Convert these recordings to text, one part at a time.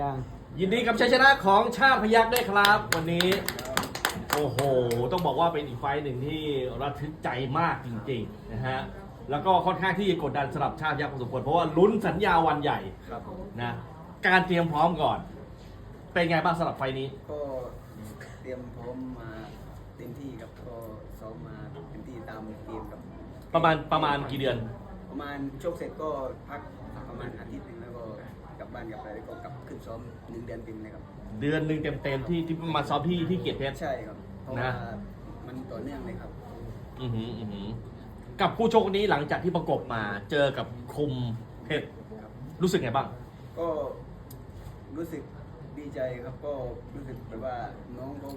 ยังยินดีกับชัยชนะของชาติพยัคฆ์ด้วยครับ วันนี้ โอ้โห ต้องบอกว่าเป็นอีกไฟต์หนึ่งที่ระทึกใจมากจริงๆนะฮะแล้วก็ค่อนข้างที่จะกดดันสำหรับชาติพยัคฆ์พอสมควรเพราะว่าลุ้นสัญญาวันใหญ่ครับผมนะการเตรียมพร้อมก่อน เป็นไงบ้างสำหรับไฟต์นี้ก็เตรียมพร้อมมาเต็มที่ครับก็ซ้อมมาเต็มที่ตามเกมครับประมาณประมาณกี่เดือน ประมาณชกเสร็จก็พักประมาณอาทิตย์หนึงแล้วก็กลับบ้านกลับไปแล้วก็กลับ ขึ้นซ้อมหนึ่งเดือนเต็มเลยครับ เดือนหนึ่งเต็มๆที่ที่มาซ้อมที่ที่เกียรติเพชร ใช่ครับเพราะนะว่ามันต่อเนื่องเลยครับ อือหืออือหือกับคู่ชกนี้หลังจากที่ประกบมาเจอกับคุมเพชรครับ รู้สึกไงบ้าง ก็รู้สึกดีใจครับ ก็รู้สึกแบบว่าน้องก็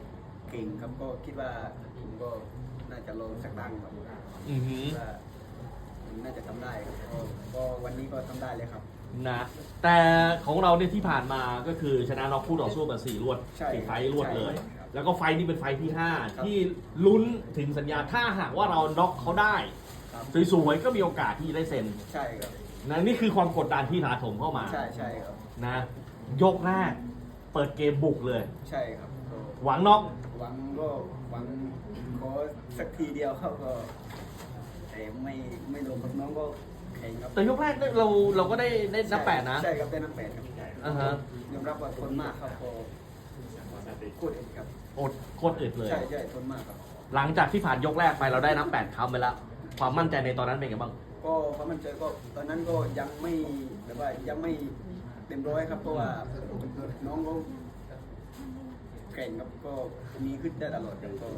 เก่งครับก็คิดว่าผมก็น่าจะลงสักตั้งครับอือหือคิดว่าผมน่าจะทำได้ครับก็ก็ วันนี้ก็ทำได้เลยครับ นะแต่ของเราเนี่ยที่ผ่านมาก็คือชนะน็อกคู่ต่อสู้มาสี่รวดใช่สี่ไฟท์รวดเลย ใช่ครับแล้วก็ไฟท์นี้เป็นไฟท์ที่ ครับ 5 ที่ลุ้นถึงสัญญาถ้าหากว่าเราน็อกเขาได้ครับสวยๆก็มีโอกาสที่จะได้เซ็นใช่ครับนะนี่คือความกดดันที่ถาโถมเข้ามาใช่ใช่ครับนะยกแรกเปิดเกมบุกเลย ใช่ครับก็หวังน็อกหวังก็หวังขอสักทีเดียวครับก็แต่ไม่ไม่ลงกับน้องก็ แข่งครับแต่ยกแรกเราเราก็ได้ได้นับแปดนะ ใช่ครับได้นับแปดครับอ่าฮะ ยอมรับว่าทนมากครับก็พูดเองครับ อดโคตรอึดเลย ใช่ใช่ทนมากครับ หลังจากที่ผ่านยกแรกไปเราได้นับแปดคำไปแล้วความมั่นใจในตอนนั้นเป็นไงบ้าง ก็ความมั่นใจก็ตอนนั้นก็ยังไม่แบบว่ายังไม่เต็มร้อยครับเพราะว่าน้องเขาแข่งครับก็มีขึ้นได้ตลอดครับก็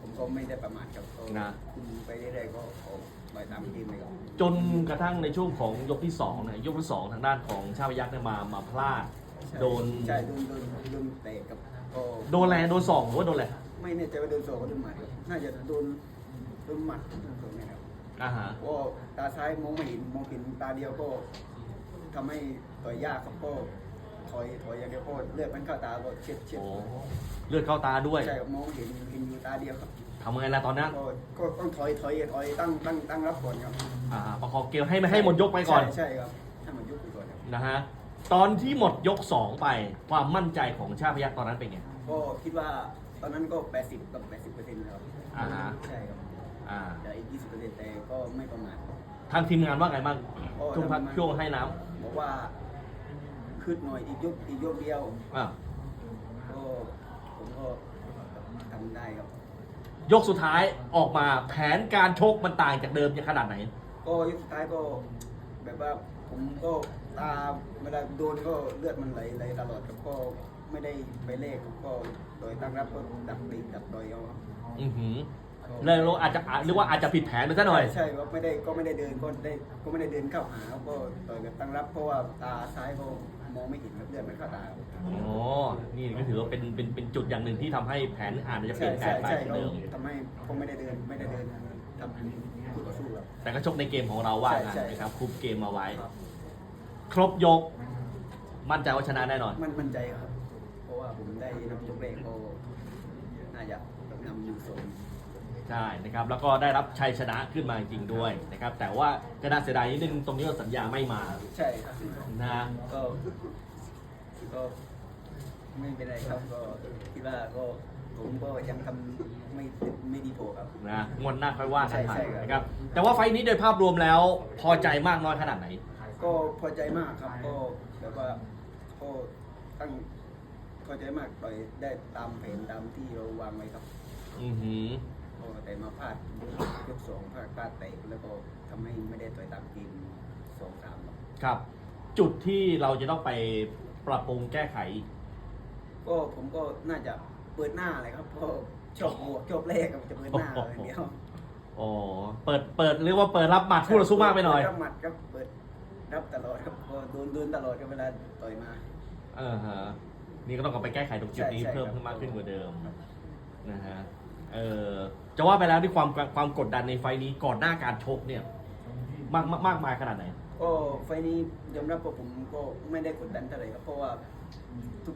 ผมก็ไม่ได้ประมาทครับก็นะ คุมไปเรื่อยๆก็ออกไปตามเกมเลยครับ จนกระทั่งในช่วงของยกที่สองเนี่ยยกที่สองทางด้านของชาติพยักษ์เนี่ยมามาพลาด ใช่โดน ใช่โดนโดนโดนเตะครับก็โดนแรงโดนสองหรือว่าโดนอะไรไม่แน่ใจว่าโดนศอกหรือโดนหมัดครับน่าจะโดนโดนหมัดโดนศอกเนี่ยครับอ่าฮะ ก็ตาซ้ายมองไม่เห็นมองเห็นตาเดียวก็ทำให้ต่อยยากครับก็ถอยถอยอย่างเดียวก็เลือดมันเข้าตาก็เช็ดเช็ดโอ้เลือดเข้าตาด้วย ใช่ครับมองเห็นเห็น อยู่ตาเดียวครับทำไงล่ะตอนนั้นก็ก็ต้องถอยถอยถอยตั้งตั้งตั้งรับก่อนครับอ่าประคองเกมให้ไม่ให้หมดยกไปก่อนใช่ใช่ครับให้มันยุบไปก่อนครับนะฮะตอนที่หมดยกสองไปความมั่นใจของชาติพยักษ์ตอนนั้นเป็นไงก็คิดว่าตอนนั้นก็ 80กับ80เปอร์เซ็นต์ครับอ่าฮะใช่ครับอ่าแต่อีก20เปอร์เซ็นต์แต่ก็ไม่ประมาทครับทางทีมงานว่าไงบ้างก็ช่วงพักทำงานช่วงให้น้ำบอกว่าขึ้นหน่อยอีกยกอีกยกเดียวอ่า ก็ผมก็ทำ ได้ครับ ยกสุดท้ายออกมาแผนการชกมันต่างจากเดิมจะขนาดไหน ก็ยกสุดท้ายก็แบบว่าผมก็ตาเวลาโดนก็เลือดมันไหลไหลตลอดครับก็ไม่ได้ไปเลขครับก็โดยตั้งรับก็ดักตีดักต่อยเอาครับอือหือเลยเราอาจจะเรียกว่าอาจจะผิดแผนไปซะหน่อย ใช่ครับไม่ได้ก็ไม่ได้เดินก็ได้ก็ไม่ได้เดินเข้าหาครับก็ต่อยแบบตั้งรับเพราะว่าตาซ้ายก็ มองไม่เห็นครับเลือดมันเข้าตาครับ อ๋อ นี่ก็ถือว่าเป็นเป็นเป็นจุดอย่างหนึ่งที่ทำให้แผนอาจจะเปใช่ลี่ยนแปลใช่งไปใช่จากเราเดิมทำให้ก็ไม่ได้เดินไม่ได้เดินทำคู่ต่อสู้ครับ แต่ก็ชกในเกมของเราว่าใช่งั้นใช่ นะครับคุมเกมมาไว้ ครับครบยก มั่นใจว่าชนะแน่นอน มันมั่นใจครับ เพราะว่าผมได้นำยกแรกก็น่าจะนำอยู่สอง ใช่นะครับแล้วก็ได้รับชัยชนะขึ้นมาจริงๆด้วยนะครับแต่ว่าก็น่าเสียดายนิดนึงตรงนี้ว่าสัญญาไม่มาใช่ครับนะก็ก็ไม่เป็นไรครับก็คิดว่าก็ผมก็ยังทำไม่ไม่ดีพอครับ นะงวดหน้าค่อยว่ากันใหม่ใช่ใช่ครับ นะครับแต่ว่าไฟล์นี้โดยภาพรวมแล้วพอใจมากน้อยขนาดไหน ก็พอใจมากครับก็แบบว่าก็ตั้งพอใจมากต่อยได้ตามแผนตามที่เราวางไว้ครับ อือหือ ก็แต่มาพลาดยกสองพลาดพลาดเตะแล้วก็ทำให้ไม่ได้ต่อยตามเกมสองสามครับครับ จุดที่เราจะต้องไปปรับปรุงแก้ไข ก็ผมก็น่าจะเปิดหน้าเลยครับเพราะชอบบวกชอบแรกครับจะเปิดหน้าเลยเดียวอ๋อเปิดเปิดเรียกว่าเปิดรับหมัดคู่ต่อสู้มากไปหน่อยรับหมัดครับเปิดรับตลอดครับก็โดนโดนตลอดครับเวลาต่อยมาเออฮะนี่ก็ต้องกลับไปแก้ไขตรงจุดนี้ใช่ใช่เพิ่มครับขึ้นมากขึ้นกว่าเดิมนะฮะเออ จะว่าไปแล้วที่ความความกดดันในไฟนี้ก่อนหน้าการชกเนี่ยมากมากมากมายขนาดไหน ก็ไฟนี้ยอมรับว่าผมก็ไม่ได้กดดันเท่าไหร่ครับเพราะว่า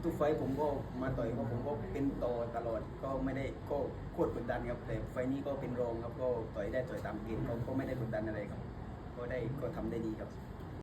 ทุกๆไฟผมก็มาต่อยก็ผมก็เป็นต่อตลอดก็ไม่ได้ก็โคตรกดดันครับแต่ไฟนี้ก็เป็นรองครับก็ต่อยได้ต่อยตามเกมก็ก็ไม่ได้กดดันอะไรครับ ก็ได้ก็ทำได้ดีครับ